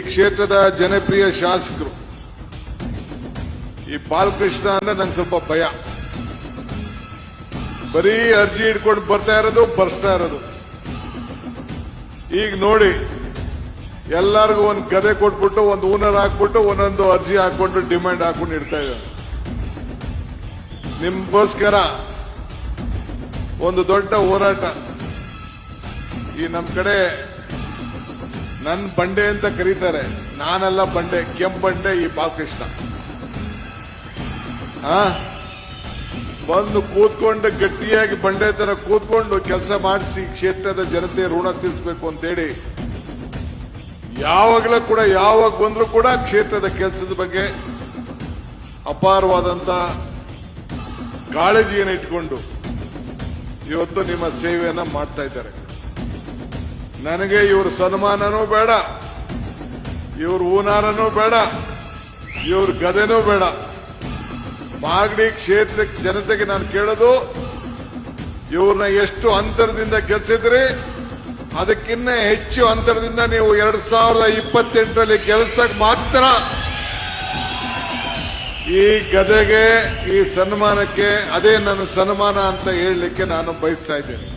ಕ್ಷೇತ್ರದ ಜನಪ್ರಿಯ ಶಾಸಕರು. ಈ ಬಾಲಕೃಷ್ಣ ಅಂದ್ರೆ ನಂಗೆ ಸ್ವಲ್ಪ ಭಯ. ಬರೀ ಅರ್ಜಿ ಹಿಡ್ಕೊಂಡು ಬರ್ತಾ ಇರೋದು, ಬರ್ಸ್ತಾ ಇರೋದು. ಈಗ ನೋಡಿ, ಎಲ್ಲರಿಗೂ ಒಂದು ಗದೆ ಕೊಟ್ಬಿಟ್ಟು, ಒಂದು ಊನರ್ ಹಾಕ್ಬಿಟ್ಟು, ಒಂದೊಂದು ಅರ್ಜಿ ಹಾಕೊಂಡು ಡಿಮ್ಯಾಂಡ್ ಹಾಕೊಂಡು ಇಡ್ತಾ ಇದ್ದಾರೆ. ನಿಮ್ಗೋಸ್ಕರ ಒಂದು ದೊಡ್ಡ ಹೋರಾಟ. ಈ ನಮ್ ಕಡೆ ನನ್ ಬಂಡೆ ಅಂತ ಕರೀತಾರೆ. ನಾನೆಲ್ಲ ಬಂಡೆ, ಕೆಂಪ್ ಬಂಡೆ ಈ ಬಾಲಕೃಷ್ಣ. ಆ? ಬಂದು ಕೂತ್ಕೊಂಡು ಗಟ್ಟಿಯಾಗಿ ಬಂಡೆ ತರ ಕೂತ್ಕೊಂಡು ಕೆಲಸ ಮಾಡಿಸಿ ಕ್ಷೇತ್ರದ ಜನತೆ ಋಣ ತೀರಿಸಬೇಕು ಅಂತೇಳಿ, ಯಾವಾಗಲೂ ಕೂಡ, ಯಾವಾಗ ಬಂದರೂ ಕೂಡ ಕ್ಷೇತ್ರದ ಕೆಲಸದ ಬಗ್ಗೆ ಅಪಾರವಾದಂತ ಕಾಳಜಿಯನ್ನು ಇಟ್ಕೊಂಡು ಇವತ್ತು ನಿಮ್ಮ ಸೇವೆಯನ್ನ ಮಾಡ್ತಾ ಇದ್ದಾರೆ. ನನಗೆ ಇವ್ರ ಸನ್ಮಾನನೂ ಬೇಡ, ಇವ್ರ ಊನಾರನೂ ಬೇಡ, ಇವ್ರ ಗದೆನೂ ಬೇಡ. ಮಾಗಡಿ ಕ್ಷೇತ್ರ ಜನತೆಗೆ ನಾನು ಕೇಳೋದು, ಇವ್ರನ್ನ ಎಷ್ಟು ಅಂತರದಿಂದ ಗೆಲ್ಸಿದ್ರಿ, ಅದಕ್ಕಿನ್ನ ಹೆಚ್ಚು ಅಂತರದಿಂದ ನೀವು ಎರಡ್ ಸಾವಿರದ ಇಪ್ಪತ್ತೆಂಟರಲ್ಲಿ ಗೆಲ್ಸ್ದಾಗ ಮಾತ್ರ ಈ ಗದೆಗೆ, ಈ ಸನ್ಮಾನಕ್ಕೆ ಅದೇ ನನ್ನ ಸನ್ಮಾನ ಅಂತ ಹೇಳಲಿಕ್ಕೆ ನಾನು ಬಯಸ್ತಾ ಇದ್ದೇನೆ.